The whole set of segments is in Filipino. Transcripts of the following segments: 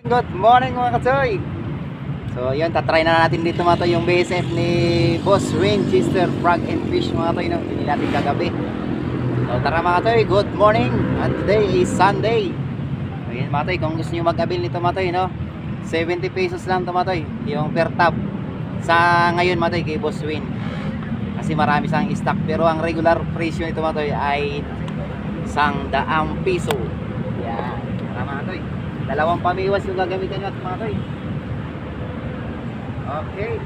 Good morning mga katsoy! So yun, tatry na natin dito mga yung BSF ni Boss Winchester Frog and Fish mga toy no? Hindi natin kagabi. So tara mga toy, good morning! At today is Sunday. So yun mga toy, kung gusto nyo mag-avail nito mga toy no? 70 pesos lang ito mga toy, yung per tab. Sa ngayon mga toy, kay Boss Win. Kasi marami sang stock. Pero ang regular presyo nito mga toy ay sang daang piso. Yan. Tara mga toy. Dalawang pamiwas yung gagamitin nyo at mga toy. Okay.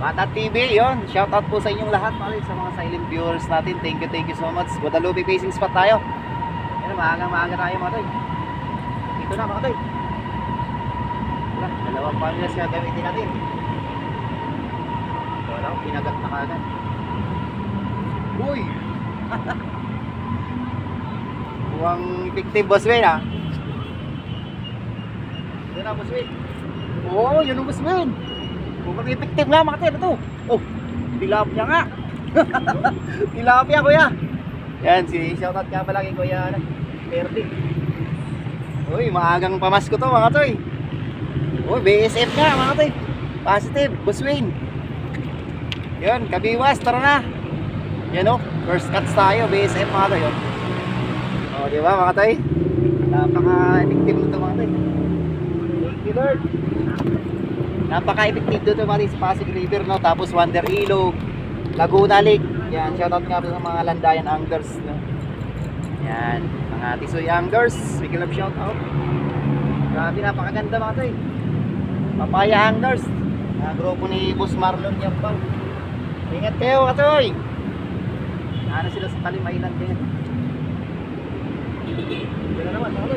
Bata TV, yon. Shout out po sa inyong lahat, toy, sa mga silent viewers natin. Thank you, thank you so much. Guadalupe facing spot tayo. Yan, maaga maaga tayo mga toy. Ito na mga toy. Dalawang pamiwas yung gagamitin natin. Wala, pinagat na kagad. Uy! Mukhang effective boss Wayne ah. Na boss Wayne. Oo, yun ang boss Wayne. Mukhang effective nga mga ito. Oh, tilapia nga. tilapia kuya. Yan, si shoutout ka pala kay kuya ano, Perdi. Uy, maagang pamasko to mga toy. Uy, BSF nga mga toy. Positive, Wayne. Yan, kabiwas, tara na. Yan o, first cuts tayo, BSF mga toy. oh. O, di ba mga tay? Napaka-effective nito mga tay. Lord. Napaka-effective nito mga sa Pasig River, no? Tapos Wonder Ilog, Laguna Lake. Yan, shoutout nga sa mga Landayan Anglers, no? Yan, mga Tisoy Anglers, big love shoutout. Grabe, napakaganda mga tay. Papaya Anglers, mga grupo ni Boss Marlon Yampaw. Ingat kayo, katoy! Ano sila sa Talim Island din. Yan na naman, mga